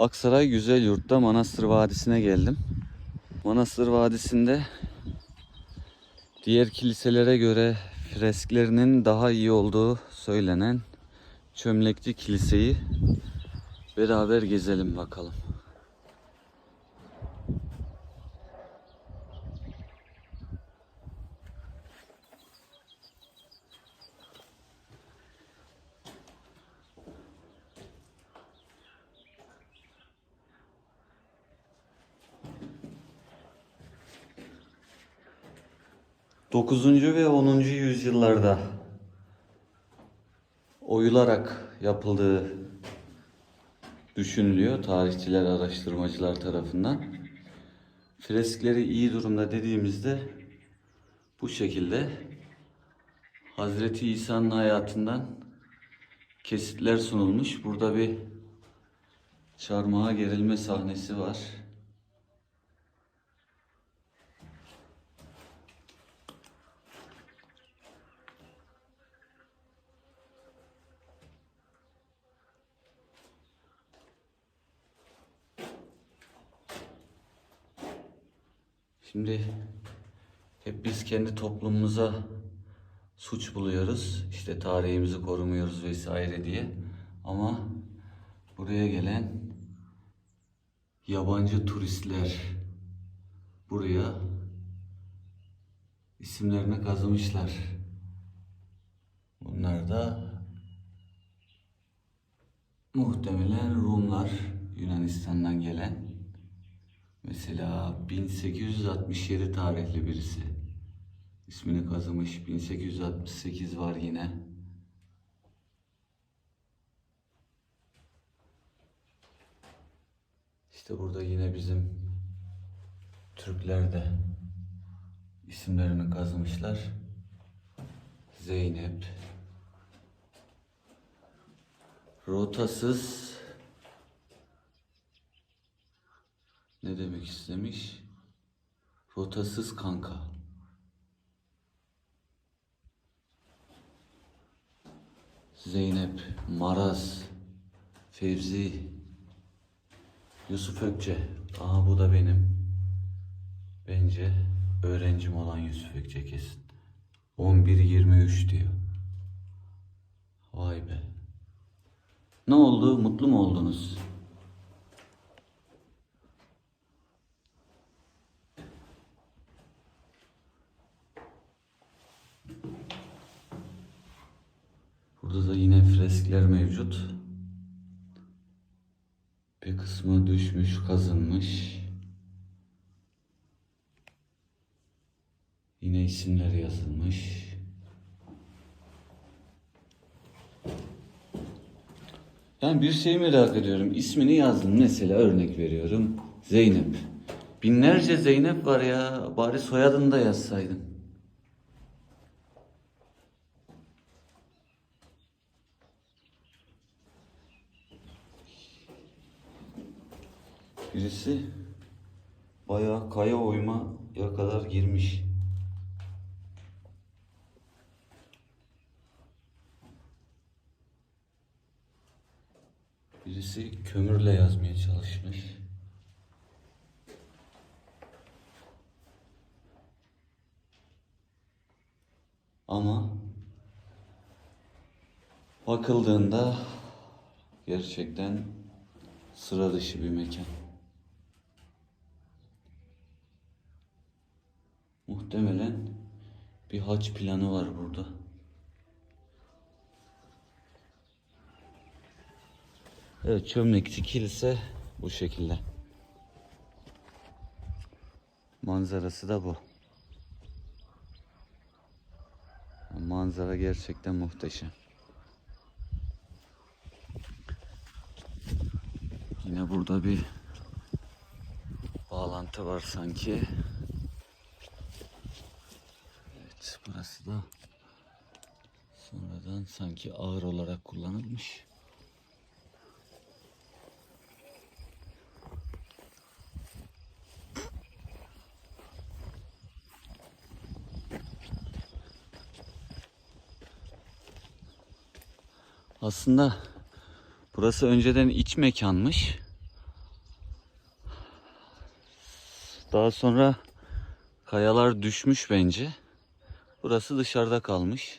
Aksaray Güzel Yurt'ta Manastır Vadisi'ne geldim. Manastır Vadisi'nde diğer kiliselere göre fresklerinin daha iyi olduğu söylenen Çömlekçi Kiliseyi beraber gezelim bakalım. Dokuzuncu ve 10. yüzyıllarda oyularak yapıldığı düşünülüyor tarihçiler, araştırmacılar tarafından. Freskleri iyi durumda dediğimizde bu şekilde Hazreti İsa'nın hayatından kesitler sunulmuş. Burada bir çarmıha gerilme sahnesi var. Şimdi hep biz kendi toplumumuza suç buluyoruz. İşte tarihimizi korumuyoruz vesaire diye. Ama buraya gelen yabancı turistler buraya isimlerini kazımışlar. Bunlar da muhtemelen Rumlar Yunanistan'dan gelen. Mesela 1867 tarihli birisi. İsmini kazımış. 1868 var yine. İşte burada yine bizim Türkler de isimlerini kazımışlar. Zeynep. Rotasız ne demek istemiş? Rotasız kanka. Zeynep, Maraz, Fevzi, Yusuf Ökçe. Aha bu da benim. Bence öğrencim olan Yusuf Ökçe kesin. 11-23 diyor. Vay be. Ne oldu? Mutlu mu oldunuz? Burada da yine freskler mevcut. Bir kısmı düşmüş, kazınmış. Yine isimler yazılmış. Yani bir şey merak ediyorum. İsmini yazdım mesela örnek veriyorum. Zeynep. Binlerce Zeynep var ya. Bari soyadını da yazsaydın. Birisi bayağı kaya oymaya kadar girmiş. Birisi kömürle yazmaya çalışmış. Ama bakıldığında gerçekten sıra dışı bir mekan. Muhtemelen bir haç planı var burada. Evet, Çömlekçi Kilise bu şekilde. Manzarası da bu. Manzara gerçekten muhteşem. Yine burada bir bağlantı var sanki. Evet, burası da sonradan sanki ağır olarak kullanılmış. Aslında burası önceden iç mekanmış. Daha sonra kayalar düşmüş bence. Burası dışarıda kalmış.